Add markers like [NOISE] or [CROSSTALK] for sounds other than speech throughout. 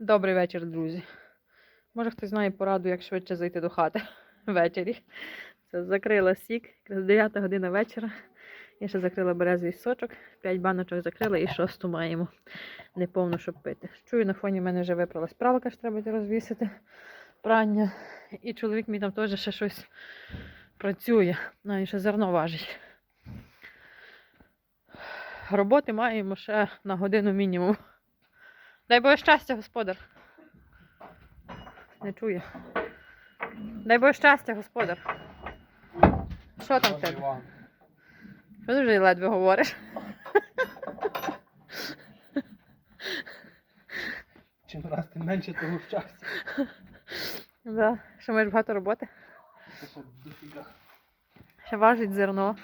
Добрий вечір, друзі. Може хтось знає пораду, як швидше зайти до хати [LAUGHS] ввечері. Це закрила сік, якраз 9 година вечора. Я ще закрила березовий сочок, 5 баночок закрила і шосту маємо неповну, щоб пити. Чую, на фоні в мене вже випралась пралка, що треба розвісити прання. І чоловік мій там теж ще щось працює, ну, і ще зерно важить. Роботи маємо ще на годину мінімум. Дай Боже щастя, господар. Не чує. Дай Боже щастя, господар. Що там в тебе? Що ти вже ледве говориш? Чим раз тим менше того щастя. Да. Що маєш багато роботи? Ще важить зерно.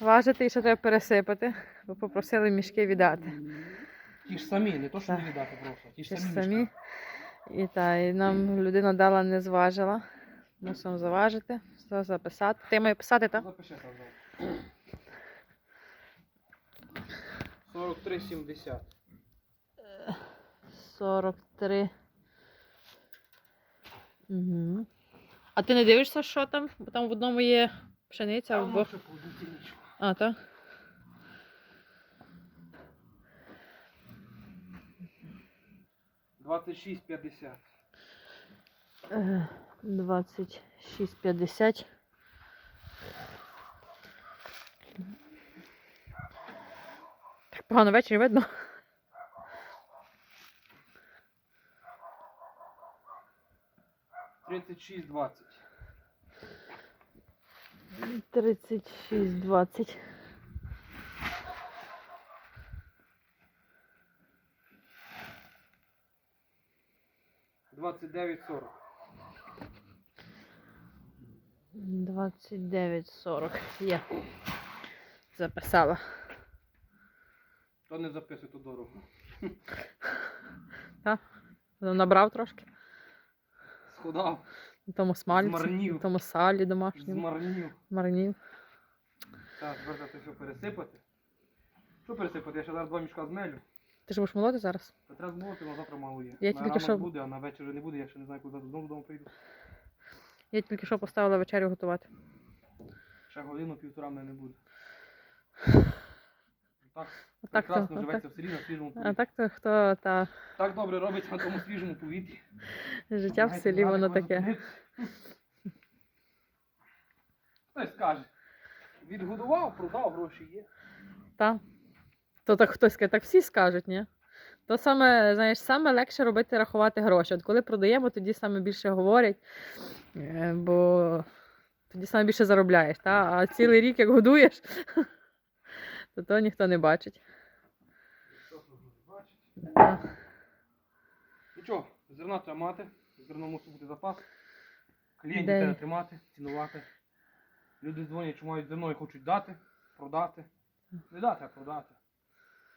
Важити і ще треба пересипати, бо попросили мішки віддати. Ті ж самі, не то, що Так. не віддати просто. Ті ж Ті ж самі. самі. І, та, і нам людина дала, не зважила. Мусимо заважити, все записати. Ти має писати, так? Запиши там. да. 43,70. 43. Угу. А ти не дивишся, що там? Бо там в одному є пшениця, а в двох. ще. А, так? Двадцять шість п'ятдесят. Е, 26,50. Так погано ввечері видно. Тридцять шість двадцять. 36,20. Двадцять дев'ять сорок. 29,40. Є. Записала. То не записуй, то дорого. [LAUGHS] Ну, Набрав трошки. Сходав, тому смальці, Змарнів. тому салі домашньому. змарнів. Марнів. Так, тепер це все пересипати. Що пересипати? Я ще зараз два мішка змелю. Ти ж будеш молоти зараз? Та треба змолоти, але завтра мало є. Я на тільки що- буде, а на вечір вже не буде, я ще не знаю, коли знову додому прийду. Я тільки що поставила вечерю готувати. Ще годину півтора мене не буде. Так, [LAUGHS] А так то, прекрасно а живеться так, в селі на свіжому а повітрі. так то хто та Так добре робиться на тому свіжому повітрі. життя в Знаєте, селі, воно можна таке. [LAUGHS] Хтось скаже. Відгодував, продав, гроші є. Та. То так хтось каже, так всі скажуть, ні? То саме, знаєш, саме легше робити рахувати гроші. От коли продаємо, тоді саме більше говорять, е, бо тоді саме більше заробляєш. Та? А цілий рік як годуєш, [LAUGHS] то то ніхто не бачить. Нічого, зерна треба мати, зерно мусить бути запас. Клієнтів Де? треба тримати, цінувати. Люди дзвонять, що мають зерно і хочуть дати, продати. Не дати, а продати.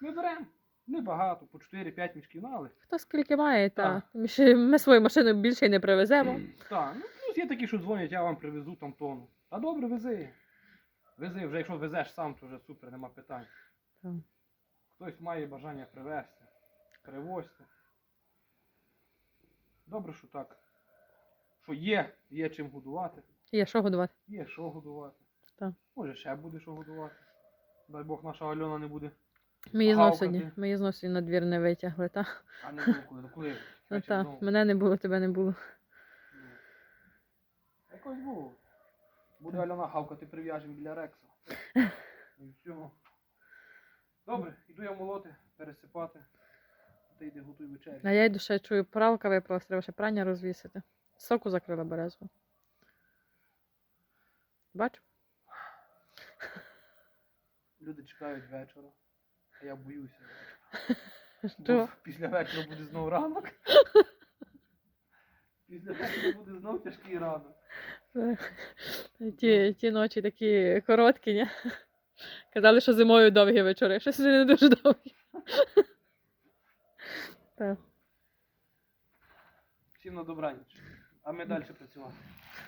Ми беремо. Небагато, по 4-5 мішків, ну, але. Хто скільки має, та. Ми, ще, ми свою машину більше й не привеземо. Так, ну плюс є такі, що дзвонять, я вам привезу там тонну. Та добре, вези. Вези, вже якщо везеш сам, то вже супер, нема питань. Так. Хтось має бажання привезти, привозьте. Добре, що так. Що є, є чим годувати, Є що годувати. є що годувати. Так. Може ще буде що годувати. Дай Бог наша Альона не буде. Ми її знов сьогодні, ми її знов сьогодні на двір не витягли, та? А не було коли. Коли? [LAUGHS] Ну, Вечір Мене не було, тебе не було. Ну. Якось було. Буде Альона гавкати, прив'яжемо біля Рекса. [LAUGHS] І. Добре, іду я молоти, пересипати. Ти йди готуй вечерю. А я йду ще чую, пралка випалась, треба ще прання розвісити. Соку закрила березу. Бачу? Люди чекають вечора, я боюся. [LAUGHS] Що? Після вечора буде знов ранок. [LAUGHS] Після вечора буде знов тяжкий ранок. [LAUGHS] Ті, ті ночі такі короткі, ні? Казали, що зимою довгі вечори. Щось не дуже довгі. Так. Всім на добраніч. А ми далі працювати.